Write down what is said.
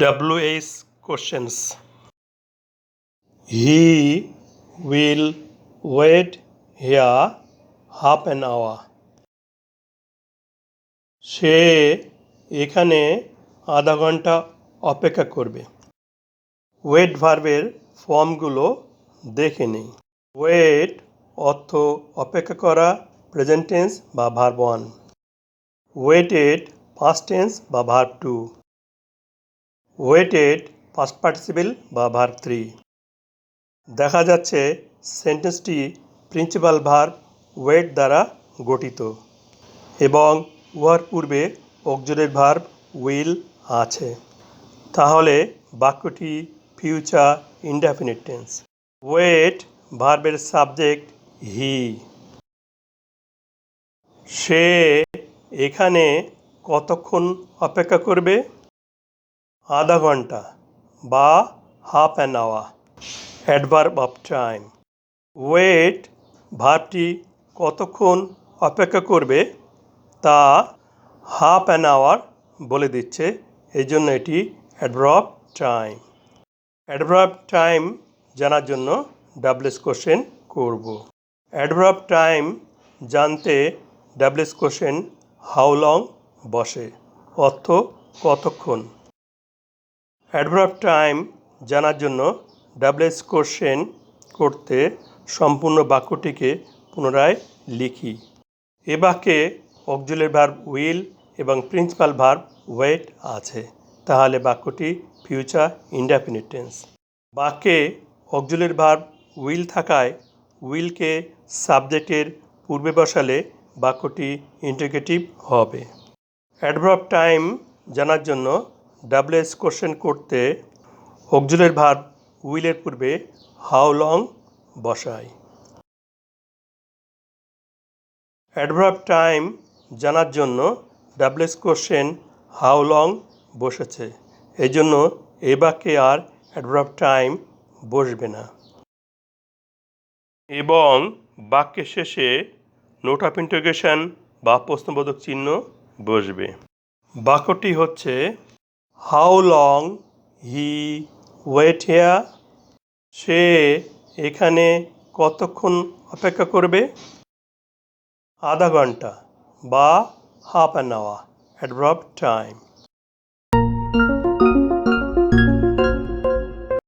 WH questions. He will wait here half an hour. সে এখানে আধা ঘণ্টা অপেক্ষা করবে ওয়েট ভার্বের ফর্মগুলো দেখে নেই ওয়েট অর্থ অপেক্ষা করা প্রেজেন্ট টেন্স বা verb one waited past tense বা verb two waited past participle বা ভার্ব থ্রি দেখা যাচ্ছে সেন্টেন্সটি প্রিন্সিপাল ভার্ব ওয়েট দ্বারা গঠিত এবং উহার পূর্বে অক্সিলারি ভার্ব উইল আছে। তাহলে বাক্যটি ফিউচার ইনডেফিনিট টেন্স ওয়েট ভার্বের সাবজেক্ট হি সে এখানে কতক্ষণ অপেক্ষা করবে? আধা ঘণ্টা বা half an hour adverb of time wait ভার্বটি কতক্ষণ অপেক্ষা করবে? তা হাফ অ্যান আওয়ার বলে দিচ্ছে। এই জন্য এটি অ্যাডভার্ব টাইম অ্যাডভার্ব টাইম জানার জন্য ডাবলেস কোশ্চেন করব। অ্যাডভার্ব টাইম জানতে ডাবলেস কোশ্চেন হাউ লং বসে? অর্থ কতক্ষণ? অ্যাডভার্ব টাইম জানার জন্য ডাবলেস কোশ্চেন করতে সম্পূর্ণ বাক্যটিকে পুনরায় লিখি। এ বাক্যে অক্সিলারি ভার্ব উইল এবং প্রিন্সিপাল ভার্ব ওয়েট আছে। তাহলে বাক্যটি ফিউচার ইনডেফিনিট বাক্যে অক্সিলারি ভার্ব উইল থাকায় উইলকে সাবজেক্টের পূর্বে বসালে বাক্যটি ইন্টিগ্রেটিভ হবে। অ্যাডভার্ব টাইম জানার জন্য ডাবলএস কোশ্চেন করতে অক্সিলারি ভার্ব উইলের পূর্বে হাউ লং বসাই। অ্যাডভার্ব টাইম জানার জন্য ডাবলএস কোশ্চেন হাউ লং বসেছে। এই জন্য এ বাক্যে আর অ্যাডভার্ব টাইম বসবে না। এবং বাক্যের শেষে নোট অফ ইন্টিগ্রেশন বা প্রশ্নবোধক চিহ্ন বসবে। বাক্যটি হচ্ছে how long he wait here সে এখানে কতক্ষণ অপেক্ষা করবে? আধা ঘণ্টা বা half an hour adverb time